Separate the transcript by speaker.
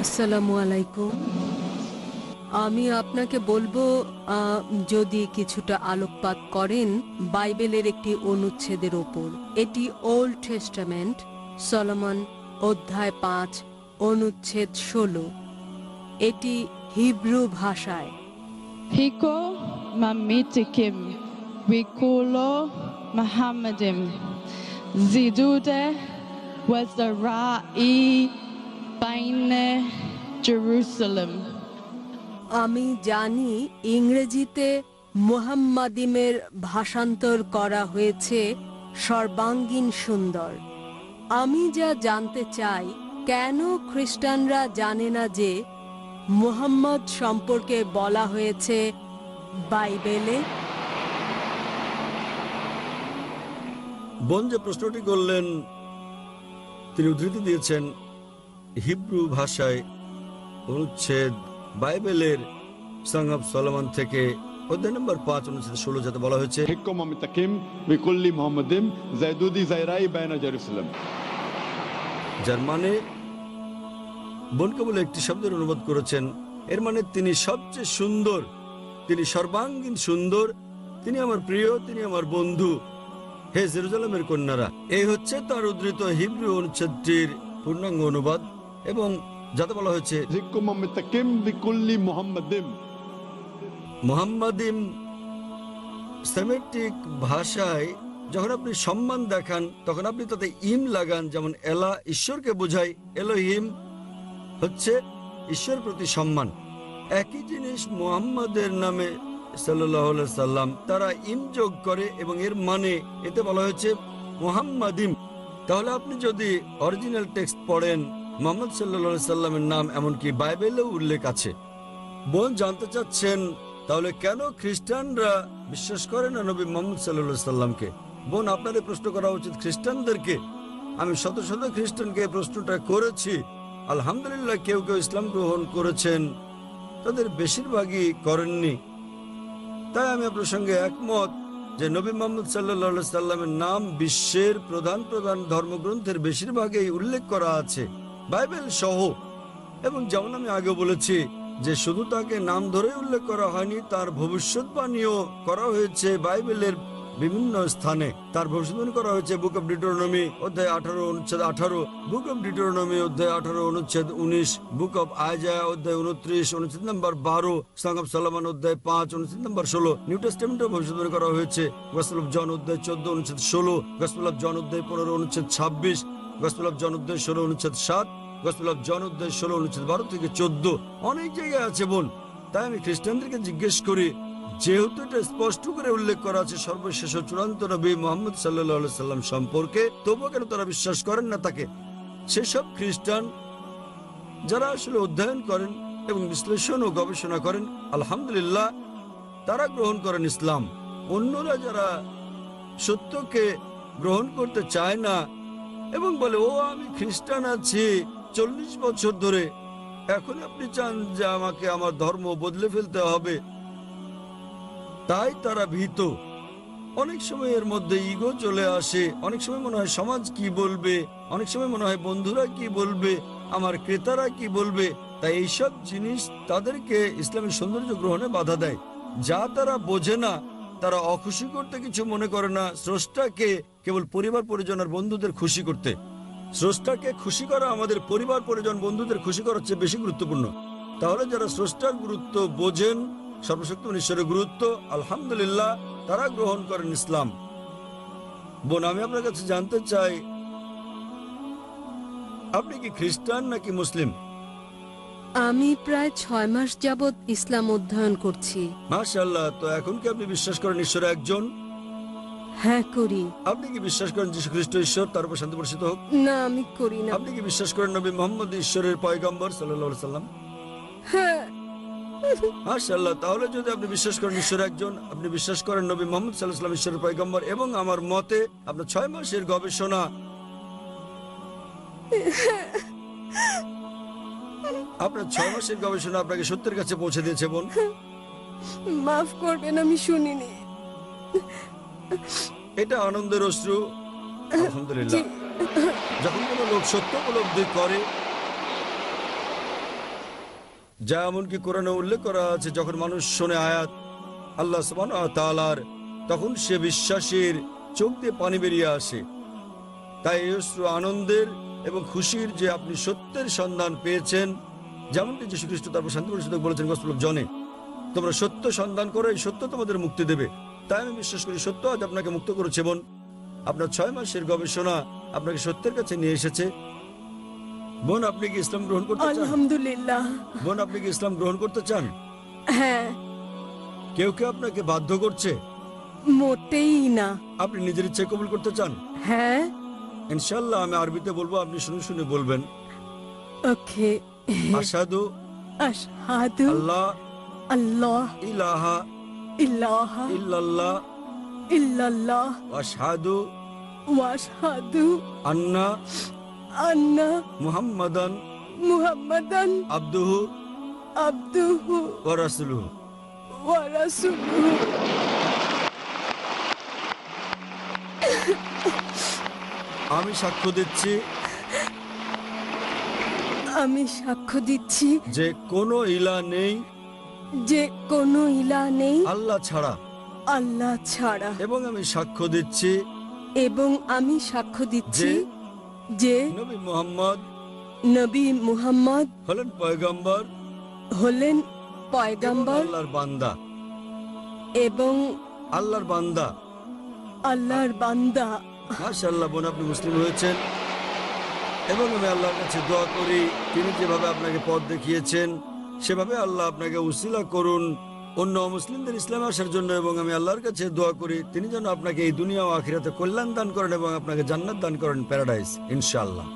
Speaker 1: আসসালামু আলাইকুম আমি আপনাকে বলব যদি কিছুটা আলোকপাত করেন, বাইবেলের একটি অনুচ্ছেদের ওপর। এটি ওল্ড টেস্টামেন্ট সলোমন অধ্যায় পাঁচ, অনুচ্ছেদ ষোলো। এটি হিব্রু ভাষায়।
Speaker 2: Hiko mamitikim wikulo Muhammadim zidude wazara'i
Speaker 1: আমি জানি ইংরেজিতে মুহাম্মাদিমের ভাষান্তর করা হয়েছে সর্বাঙ্গীন সুন্দর। আমি যা জানতে চাই কেন খ্রিস্টানরা জানে না যে মুহাম্মদ সম্পর্কে বলা হয়েছে বাইবেলে?
Speaker 3: বোন যে প্রশ্নটি করলেন তিনি উদ্ধৃতি দিয়েছেন হিব্রু ভাষায় অনুচ্ছেদ বাইবেলের সং সলমান থেকে পাঁচ অনুচ্ছেদ ষোলো যাতে বলা হয়েছে। বলে একটি শব্দের অনুবাদ করেছেন। এর মানে তিনি সবচেয়ে সুন্দর তিনি সর্বাঙ্গীন সুন্দর তিনি আমার প্রিয় তিনি আমার বন্ধু। হে জেরুজালামের কন্যারা এই হচ্ছে তার উদ্ধৃত হিব্রু অনুচ্ছেদটির পূর্ণাঙ্গ অনুবাদ। এবং যাতে বলা হয়েছে সেমেটিক ভাষায় যখন আপনি সম্মান দেখান তখন আপনি তাতে ইম লাগান যেমন এলা ঈশ্বরকে বোঝায় এলোহিম হচ্ছে ঈশ্বর প্রতি সম্মান। একই জিনিস মোহাম্মদের নামে সাল্লাম তারা ইম যোগ করে এবং এর মানে এতে বলা হয়েছে মোহাম্মদিম। তাহলে আপনি যদি অরিজিনাল টেক্সট পড়েন মোহাম্মদ সাল্লা সাল্লামের নাম এমনকি বাইবেলেও উল্লেখ আছে। বোন জানতে চাচ্ছেন, তাহলে কেন খ্রিস্টানরা বিশ্বাস করে না নবী মোহাম্মদ সাল্লা সাল্লামকে? বোন আপনার এই প্রশ্ন করা উচিত খ্রিস্টানদেরকে। আমি শত শত খ্রিস্টানকে প্রশ্নটা করেছি। আলহামদুলিল্লাহ কেউ কেউ ইসলাম গ্রহণ করেছেন। তাদের বেশিরভাগই করেননি। তাই আমি আপনার সঙ্গে একমত যে নবী মোহাম্মদ সাল্লা সাল্লামের নাম বিশ্বের প্রধান প্রধান ধর্মগ্রন্থের বেশিরভাগেই উল্লেখ করা আছে। বাইবেল সহ। এবং যেমন আমি আগে বলেছি যে শুধু তাকে নাম ধরে উল্লেখ করা হয়নি, তার ভবিষ্যৎবাণীও করা হয়েছে বাইবেলের বিভিন্ন স্থানে। তার ভবিষ্যৎবাণী করা হয়েছে বুক অফ ডিটোরনমি অধ্যায় আঠারো, অনুচ্ছেদ আঠারো, বুক অফ ডিটোরনমি অধ্যায় আঠারো, অনুচ্ছেদ উনিশ, বুক অফ আয়জায়া অধ্যায় উনত্রিশ, অনুচ্ছেদ নম্বর বারো, সং অফ সালামান অধ্যায় পাঁচ, অনুচ্ছেদ নম্বর ষোলো, নিউ টেস্টামেন্টও ভবিষ্যৎবাণী করা হয়েছে। গসপেল অফ জন অধ্যায় চোদ্দ, অনুচ্ছেদ ষোলো, গসপেল অফ জন অধ্যায় পনেরো, অনুচ্ছেদ ছাব্বিশ গসপেল অফ জন অধ্যায় ষোলো, অনুচ্ছেদ সাত। গসপেল অফ জন অধ্যায় ষোলো, অনুচ্ছেদ বারো থেকে চোদ্দ। অনেক জায়গায় আছে বোন। তাই আমি খ্রিস্টানদেরকে জিজ্ঞেস করি, যেহেতু এটা স্পষ্ট করে উল্লেখ করা আছে সর্বশেষ চূড়ান্ত নবী মোহাম্মদ সাল্লাহ সাল্লাম সম্পর্কে, তবুও কেন তারা বিশ্বাস করেন না তাকে? সেসব খ্রিস্টান যারা আসলে অধ্যয়ন করেন এবং বিশ্লেষণ ও গবেষণা করেন, আলহামদুলিল্লাহ, তারা গ্রহণ করেন ইসলাম। অন্যরা যারা সত্যকে গ্রহণ করতে চায় না এবং বলে, ও, আমি খ্রিস্টান আছি চল্লিশ বছর ধরে। এখন আপনি চান যে আমাকে আমার ধর্ম বদলে ফেলতে হবে। তাই তারা ভীত। অনেক সময় এর মধ্যে ইগো চলে আসে। অনেক সময় মনে হয়, সমাজ কি বলবে? অনেক সময় মনে হয়, বন্ধুরা কি বলবে? আমার ক্রেতারা কি বলবে? তাই এইসব জিনিস তাদেরকে ইসলামের সৌন্দর্য গ্রহণে বাধা দেয়। যা তারা বোঝে না তারা অখুশি করতে কিছু মনে করে না। স্রষ্টাকে কেবল পরিবার পরিজন আর বন্ধুদের খুশি করতে। স্রষ্টাকে খুশি করা আমাদের পরিবার পরিজন বন্ধুদের খুশি করার চেয়ে বেশি গুরুত্বপূর্ণ। তাহলে যারা স্রষ্টার গুরুত্ব বোঝেন, সর্বশক্তিমান ঈশ্বরের গুরুত্ব, আলহামদুলিল্লাহ, তারা গ্রহণ করেন ইসলাম। বোন, আমি আপনার কাছে জানতে চাই, আপনি কি খ্রিস্টান নাকি মুসলিম?
Speaker 1: আমি প্রায় ছয় মাস যাবৎ ইসলাম অধ্যয়ন করছি।
Speaker 3: মাশাল্লাহ তো এখন কি আপনি বিশ্বাস করেন ঈশ্বর একজন?
Speaker 1: হ্যাঁ করি।
Speaker 3: আপনি কি বিশ্বাস করেন যীশু খ্রিস্ট ঈশ্বর তার উপর শান্তি বর্ষিত হোক?
Speaker 1: না আমি করি না।
Speaker 3: আপনি কি বিশ্বাস করেন নবী মোহাম্মদ ঈশ্বরের পয়গম্বর সাল্লাহ সাল্লাম?
Speaker 1: হ্যাঁ।
Speaker 3: তাহলে যদি আপনি বিশ্বাস করেন ঈশ্বর একজন আপনি বিশ্বাস করেন নবী মোহাম্মদ সাল্লাহ সাল্লাম ঈশ্বরের পয়গম্বর এবং আমার মতে আপনার ছয় মাসের গবেষণা আপনার ছয় মাসের গবেষণা আপনাকে সত্যের কাছে পৌঁছে দিয়েছে বোন।
Speaker 1: মাফ করবেন আমি শুনিনি।
Speaker 3: এটা আনন্দের অশ্রু। আলহামদুলিল্লাহ। যখন কোনো লোক সত্য উপলব্ধি করে যা এমনকি কোরআনে উল্লেখ করা আছে যখন মানুষ শোনে আয়াত আল্লাহ ওয়া তখন সে বিশ্বাসীর চোখ দিয়ে পানি বেরিয়ে আসে। তাই এই অশ্রু আনন্দের এবং খুশির যে আপনি সত্যের সন্ধান পেয়েছেন যেমনটি যীশু খ্রিস্ট তারপর শান্তি পরিষদ বলেছেন গসপল জনে তোমরা সত্য সন্ধান করো এই সত্য তোমাদের মুক্তি দেবে। তাই আমি বিশ্বাস করি সত্য আজ আপনাকে মুক্ত করেছে বোন। আপনার ছয় মাসের গবেষণা আপনাকে সত্যের কাছে নিয়ে এসেছে। বোন আপনি কি ইসলাম গ্রহণ করতে চান?
Speaker 1: আলহামদুলিল্লাহ।
Speaker 3: বোন আপনি কি ইসলাম গ্রহণ করতে চান?
Speaker 1: হ্যাঁ।
Speaker 3: কেউ কেউ আপনাকে বাধ্য করছে?
Speaker 1: মোটেই না।
Speaker 3: আপনি নিজের ইচ্ছে কবুল করতে চান?
Speaker 1: হ্যাঁ।
Speaker 3: ইনশাল্লাহ আমি আরবিতে বলব আপনি শুনে শুনে বলবেন।
Speaker 1: ওকে।
Speaker 3: আসাদু
Speaker 1: আশহাদু
Speaker 3: আল্লাহ
Speaker 1: আল্লাহ
Speaker 3: ইলাহা
Speaker 1: ইলাহা
Speaker 3: ইল্লাল্লাহ
Speaker 1: ইল্লাল্লাহ
Speaker 3: আশহাদু
Speaker 1: ওয়াশহাদু
Speaker 3: আন্না
Speaker 1: আন্না
Speaker 3: মুহাম্মাদান
Speaker 1: মুহাম্মাদান
Speaker 3: আব্দুহু
Speaker 1: আবদুহু
Speaker 3: ওয়া রাসূলুহু।
Speaker 1: ওয়া রাসূলুহু।
Speaker 3: আমি সাক্ষ্য দিচ্ছি।
Speaker 1: আমি সাক্ষ্য দিচ্ছি।
Speaker 3: যে কোনো ইলা নেই।
Speaker 1: যে কোনো ইলা নেই।
Speaker 3: আল্লাহ ছাড়া।
Speaker 1: আল্লাহ ছাড়া।
Speaker 3: এবং আমি সাক্ষ্য দিচ্ছি।
Speaker 1: এবং আমি সাক্ষ্য দিচ্ছি
Speaker 3: যে- নবী মুহাম্মদ
Speaker 1: নবী মুহাম্মদ
Speaker 3: হলেন পয়গম্বর।
Speaker 1: হলেন পয়গাম্বর।
Speaker 3: আল্লাহর বান্দা।
Speaker 1: এবং
Speaker 3: আল্লাহর বান্দা।
Speaker 1: আল্লাহর বান্দা।
Speaker 3: মাশাআল্লাহ বোন, আপনি মুসলিম হয়েছেন। এবং আমি আল্লাহর কাছে দোয়া করি, তিনি যেভাবে আপনাকে পথ দেখিয়েছেন, সেভাবে আল্লাহ আপনাকে উসিলা করুন, অন্য মুসলিমদের ইসলাম আসার জন্য। এবং আমি আল্লাহর কাছে দোয়া করি, তিনি যেন আপনাকে এই দুনিয়া ও আখিরাতে কল্যাণ দান করেন এবং আপনাকে জান্নাত দান করেন প্যারাডাইস, ইনশাআল্লাহ।